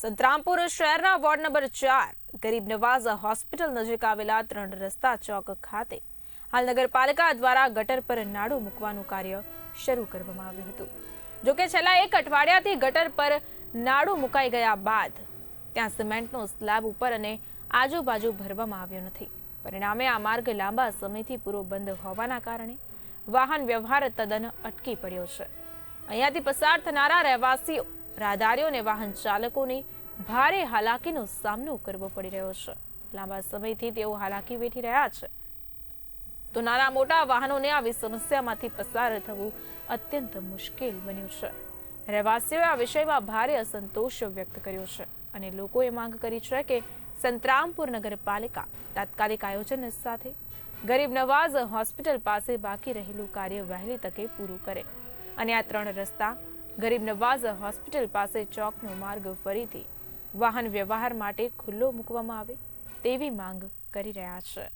સંતરામપુર શહેરના ward number ચાર ગરીબ નવાઝ હોસ્પિટલ નજીક આવેલા ત્રણ રસ્તા ચોક ખાતે હાલ નગરપાલિકા દ્વારા ગટર પર નાડું મૂકવાનું કાર્ય શરૂ કરવામાં આવ્યું હતું. જોકે છેલ્લા એક અઠવાડિયાથી ગટર પર નાડું મુકાઈ ગયા બાદ ત્યાં સિમેન્ટનો સ્લેબ ઉપર અને આજુબાજુ ભરવામાં આવ્યો નથી. પરિણામે આ માર્ગ લાંબા સમયથી પૂરો બંધ હોવાના કારણે વાહન વ્યવહાર તદ્દન અટકી પડ્યો છે. અહીંયાથી પસાર થનારા રહેવાસીઓ રાહદારીઓ અને વાહન ચાલકોને ભારે હાલાકીનો સામનો કરવો પડી રહ્યો છે. લાંબા સમયથી તેઓ હાલાકી વેઠી રહ્યા છે. તો નાના મોટા વાહનોને આવી સમસ્યામાંથી પસાર થવું અત્યંત મુશ્કેલ બન્યું છે. રહેવાસીઓએ આ વિષયમાં ભારે અસંતોષ વ્યક્ત કર્યો છે અને લોકોએ માંગ કરી છે કે સંતરામપુર નગરપાલિકા તાત્કાલિક આયોજન સાથે ગરીબ નવાઝ હોસ્પિટલ પાસે બાકી રહેલું કાર્ય વહેલી તકે પૂરું કરે. અને આ ત્રણ રસ્તા ગરીબ નવાઝ હોસ્પિટલ પાસે ચોકનો માર્ગ ફરીથી વાહન વ્યવહાર માટે ખુલ્લો મૂકવામાં આવે તેવી માંગ કરી રહ્યા છે.